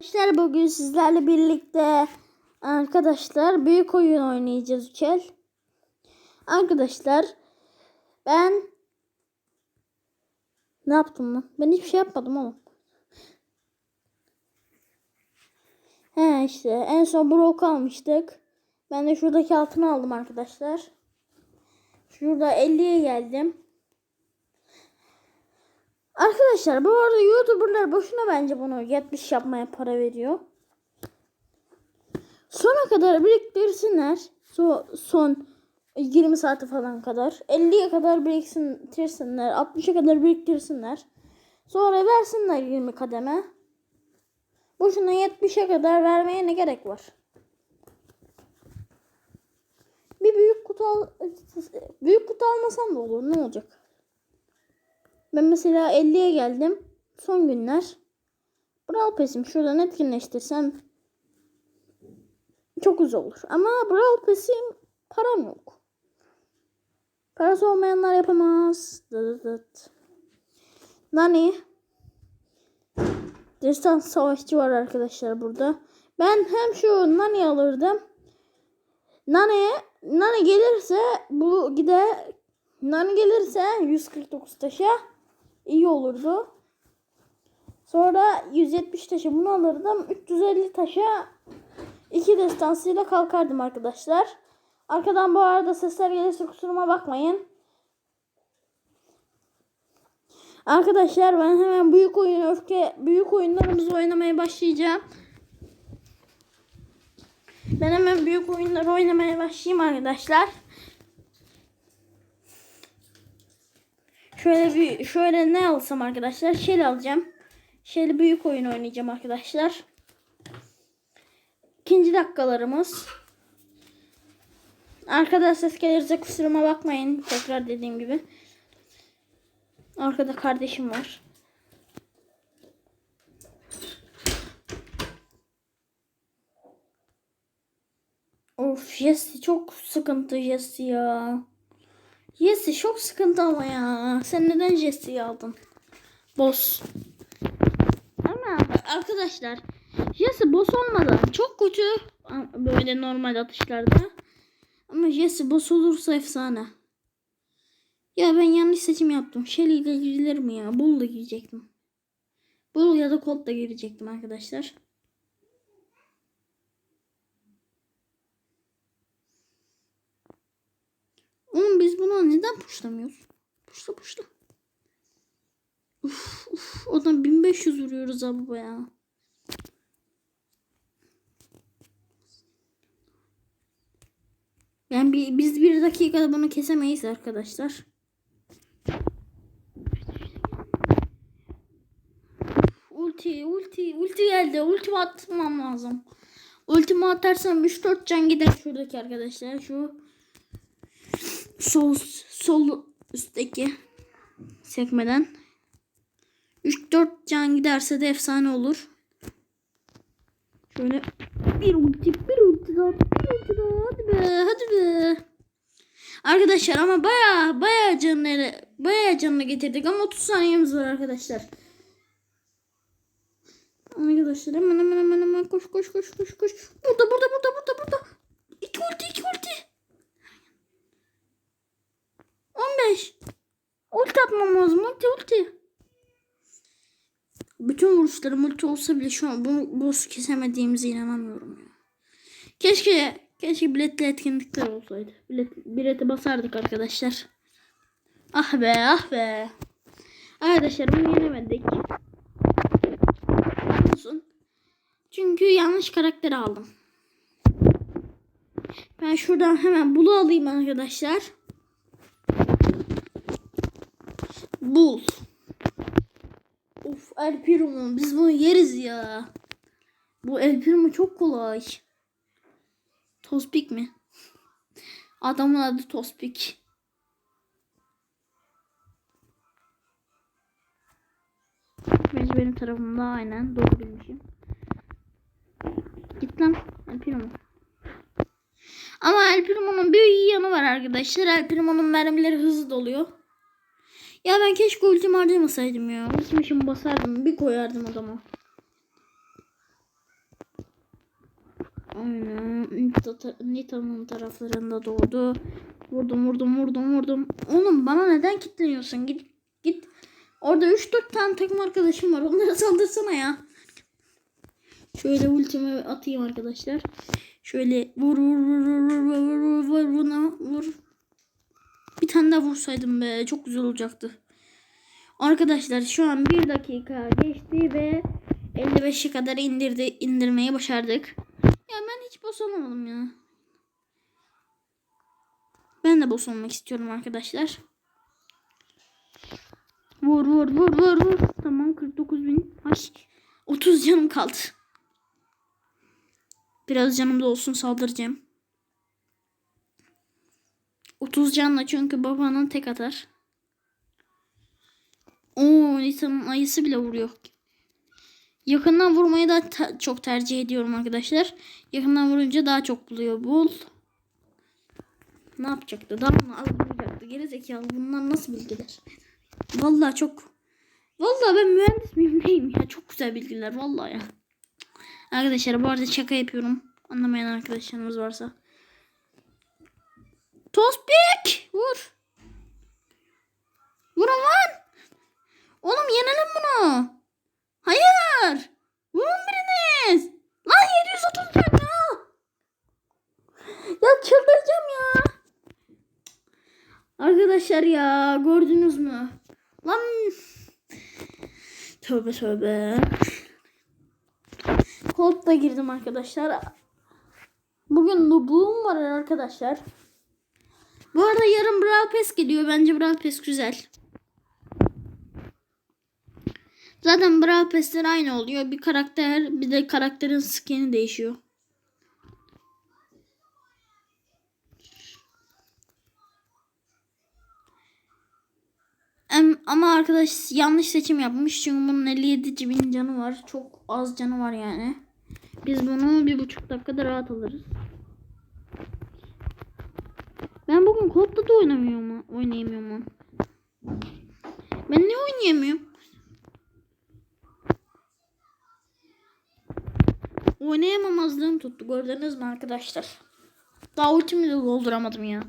Arkadaşlar bugün sizlerle birlikte arkadaşlar büyük oyun oynayacağız Ükel. Arkadaşlar ben ne yaptım lan? Ben hiçbir şey yapmadım oğlum. He işte en son Brock almıştık. Ben de şuradaki altını aldım arkadaşlar. Şurada 50'ye geldim. Arkadaşlar bu arada YouTuber'lar boşuna bence bunu 70 yapmaya para veriyor. Sona kadar biriktirsinler. So, son 20 saati falan kadar. 50'ye kadar biriktirsinler. 60'a kadar biriktirsinler. Sonra versinler 20 kademe. Boşuna 70'e kadar vermeye ne gerek var? Bir büyük kutu al büyük kutu almasam da olur. Ne olacak? Ben mesela 50'ye geldim. Son günler. Brawl Pass'im şuradan etkinleştirsem çok güzel olur. Ama Brawl Pass'im param yok. Parası olmayanlar yapamaz. Dıt dıt. Nani? Distans savaşçı var arkadaşlar burada. Ben hem şu Nani alırdım. Nani, Nani gelirse bu gider Nani gelirse 149 taşa iyi olurdu. Sonra 170 taşı bunu alırdım. 350 taşa iki destansıyla kalkardım arkadaşlar. Arkadan bu arada sesler gelirse kusuruma bakmayın. Arkadaşlar ben hemen büyük oyun öfke büyük oyunlarımızı oynamaya başlayacağım. Ben hemen büyük oyunları oynamaya başlayayım arkadaşlar. Şöyle bir şöyle ne alsam arkadaşlar? Shell alacağım. Shell büyük oyun oynayacağım arkadaşlar. İkinci dakikalarımız. Arkada ses gelirse kusuruma bakmayın. Tekrar dediğim gibi. Arkada kardeşim var. Of Jesse çok sıkıntı Jesse ya. Jesse çok sıkıntı ama ya. Sen neden Jesse'yi aldın? Boss. Ama arkadaşlar Jesse boss olmadan çok kötü böyle normal atışlarda. Ama Jesse boss olursa efsane. Ya ben yanlış seçim yaptım. Shelly ile girilir mi ya? Bull da girecektim. Bull ya da Colt da girecektim arkadaşlar. Oğlum biz bunu neden puşlamıyoruz? Puşla puşla. Uf, uf, odan 1500 vuruyoruz abi ya. Yani bir, biz bir dakikada bunu kesemeyiz arkadaşlar. Ulti, ulti, ulti geldi. Ultimi atmam lazım. Ultimi atarsam 3-4 can gider şuradaki arkadaşlar. Şu sol sol üstteki sekmeden 3-4 can giderse de efsane olur. Şöyle bir ulti bir ulti daha bir ulti daha hadi be hadi be. Arkadaşlar ama baya baya canları baya canını getirdik ama 30 saniyemiz var arkadaşlar. Arkadaşlar hemen hemen hemen hemen koş koş koş koş koş. Burada burada burada burada burada. İki ulti iki ulti. 15. Ulti atmam lazım. Ulti ulti. Bütün vuruşlarım ulti olsa bile şu an bu boss'u kesemediğimize inanamıyorum ya. Keşke keşke biletli etkinlikler olsaydı. Bilet, bileti basardık arkadaşlar. Ah be ah be. Arkadaşlar bunu yenemedik. Olsun. Çünkü yanlış karakteri aldım. Ben şuradan hemen bulu alayım arkadaşlar. Bul. Of El Primo biz bunu yeriz ya. Bu El Primo çok kolay. Tospik mi? Adamın adı Tospik. Bence benim tarafımda aynen doğru bilmişim. Git lan El Primo. Ama El Primo'nun bir iyi yanı var arkadaşlar. El Primo'nun mermileri hızlı doluyor. Ya ben keşke ultimi harcamasaydım ya. Ultimi şimdi basardım. Bir koyardım adama. Aynen. Nita- Nita'nın taraflarında doğdu. Vurdum vurdum vurdum vurdum. Oğlum bana neden kilitleniyorsun? Git git. Orada 3-4 tane takım arkadaşım var. Onlara saldırsana ya. Şöyle ultimi atayım arkadaşlar. Şöyle vur vur vur vur vur vur vur vur buna vur. Bir tane daha vursaydım be çok güzel olacaktı. Arkadaşlar şu an 1 dakika geçti ve 55'e kadar indirdi indirmeyi başardık. Ya ben hiç boss olamadım ya. Ben de boss olmak istiyorum arkadaşlar. Vur vur vur vur vur. Tamam 49 bin. Ay, 30 canım kaldı. Biraz canım da olsun saldıracağım. 30 canla çünkü babanın tek atar. Oo Nisa'nın ayısı bile vuruyor. Yakından vurmayı da te- çok tercih ediyorum arkadaşlar. Yakından vurunca daha çok buluyor. Bul. Ne yapacaktı? Az vuracaktı? Geri zekalı. Bunlar nasıl bilgiler? Vallahi çok. Vallahi ben mühendis miyim ya? Çok güzel bilgiler vallahi ya. Arkadaşlar bu arada şaka yapıyorum. Anlamayan arkadaşlarımız varsa. Tospik! Vur. Vurun lan. Oğlum yenelim bunu. Hayır. Vurun biriniz. Lan 730 can ya. Ya çıldıracağım ya. Arkadaşlar ya gördünüz mü? Lan. Tövbe tövbe. Colt da girdim arkadaşlar. Bugün noob'um var arkadaşlar. Bu arada yarın Brawl Pass geliyor. Bence Brawl Pass güzel. Zaten Brawl Pass'ler aynı oluyor. Bir karakter bir de karakterin skin'i değişiyor. Ama arkadaş yanlış seçim yapmış. Çünkü bunun 57 bin canı var. Çok az canı var yani. Biz bunu bir buçuk dakikada rahat alırız. Bugün Cold'da da oynamıyorum mu? Oynayamıyorum mu? Ben ne oynayamıyorum? Oynayamamazlığım tuttu. Gördünüz mü arkadaşlar? Daha ultimi dolduramadım ya.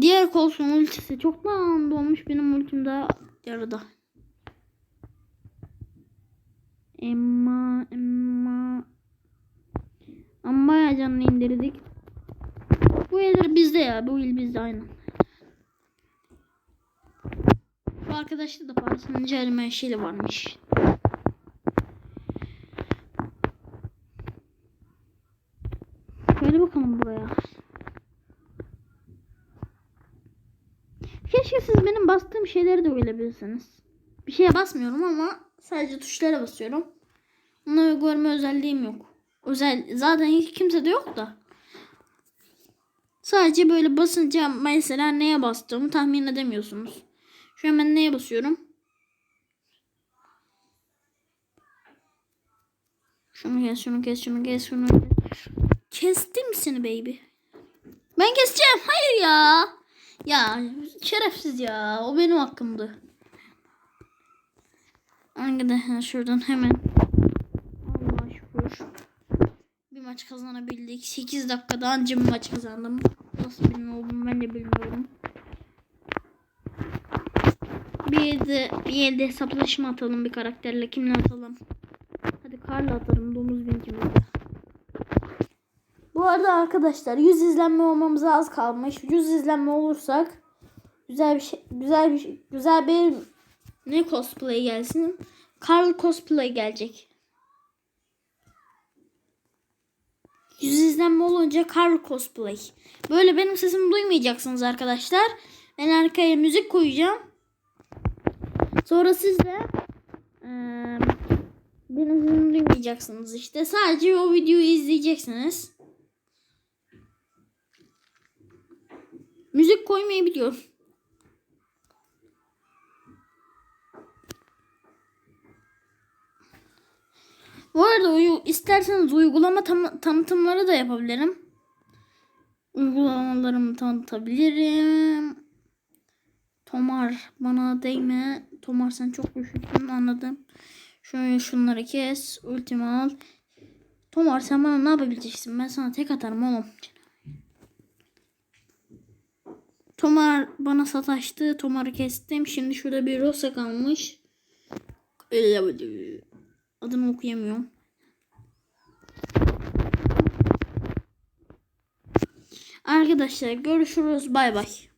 Diğer kolsun ultisi çoktan dolmuş. Benim ultim daha yarıda. Emma, Emma. Bayağı canını indirdik. Eller bizde ya. Bu il bizde aynen. Bu arkadaşta da parasının cerme şeyi varmış. Şöyle bakalım buraya. Keşke siz benim bastığım şeyleri de görebilirsiniz. Bir şeye basmıyorum ama sadece tuşlara basıyorum. Onları görme özelliğim yok. Özel zaten hiç kimse de yok da. Sadece böyle basınca mesela neye bastığımı tahmin edemiyorsunuz. Şu an ben neye basıyorum? Şunu kes, şunu kes, şunu kes, şunu kes. Kestim seni baby. Ben keseceğim. Hayır ya. Ya şerefsiz ya. O benim hakkımdı. Arkadaşlar şuradan hemen. Allah şükür. Bir maç kazanabildik. 8 dakikada anca bir maç kazandım. Nasıl bilmiyorum ben de bilmiyorum. Bir de bir elde hesaplaşma atalım bir karakterle. Kimle atalım? Hadi Karla atalım. Domuz binkimizi. Bu arada arkadaşlar 100 izlenme olmamıza az kalmış. 100 izlenme olursak güzel bir şey güzel bir şey, güzel bir ne cosplay gelsin? Karl cosplay gelecek. 100 izlenme olunca Karl cosplay. Böyle benim sesimi duymayacaksınız arkadaşlar. Ben arkaya müzik koyacağım. Sonra siz de eee, benim sesimi duymayacaksınız işte. Sadece o videoyu izleyeceksiniz. Müzik koymayı biliyorum. Bu arada uyu, isterseniz uygulama tam, tanıtımları da yapabilirim. Uygulamalarımı tanıtabilirim. Tomar bana değme. Tomar sen çok güçlüsün anladım. Şöyle şunları kes. Ultimi al. Tomar sen bana ne yapabileceksin? Ben sana tek atarım oğlum. Tomar bana sataştı. Tomar'ı kestim. Şimdi şurada bir Rosa kalmış. Adını okuyamıyorum. Arkadaşlar görüşürüz. Bay bay.